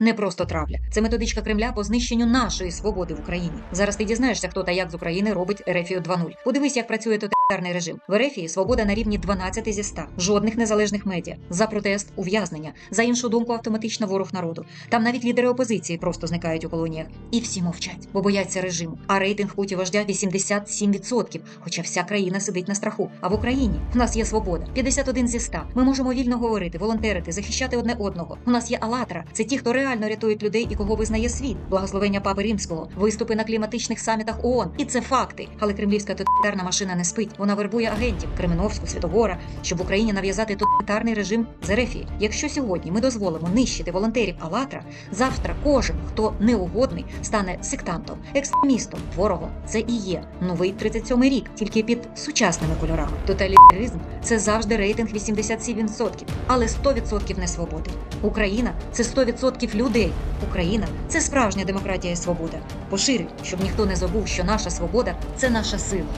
не просто травля. Це методичка Кремля по знищенню нашої свободи в Україні. Зараз ти дізнаєшся, хто та як з України робить Ерефію 2.0. Подивись, як працює тоталітарний режим. В Ерефії свобода на рівні 12 зі 100. Жодних незалежних медіа. За протест ув'язнення. За іншу думку автоматично ворог народу. Там навіть лідери опозиції просто зникають у колоніях. І всі мовчать, бо бояться режиму. А рейтинг путі вождя 87%. Хоча вся країна сидить на страху. А в Україні в нас є свобода. 51 зі 100. Ми можемо вільно говорити, волонтерити, захищати одне одного. У нас є Алатра. Це ті, хто реально рятують людей і кого визнає світ. Благословення Папи Римського, виступи на кліматичних самітах ООН. І це факти. Але кремлівська тоталітарна машина не спить. Вона вербує агентів Кременовську, Святогора, щоб в Україні нав'язати тоталітарний режим з Якщо сьогодні ми дозволимо нищити волонтерів Алатра, завтра кожен, хто неугодний, стане сектантом, екстремістом, ворогом. Це і є новий 37-й рік, тільки під сучасними кольорами. Тоталітаризм це завжди рейтинг 87%, але 100% не свободи. Україна це 100% людей. Україна це справжня демократія і свобода. Поширюй, щоб ніхто не забув, що наша свобода це наша сила.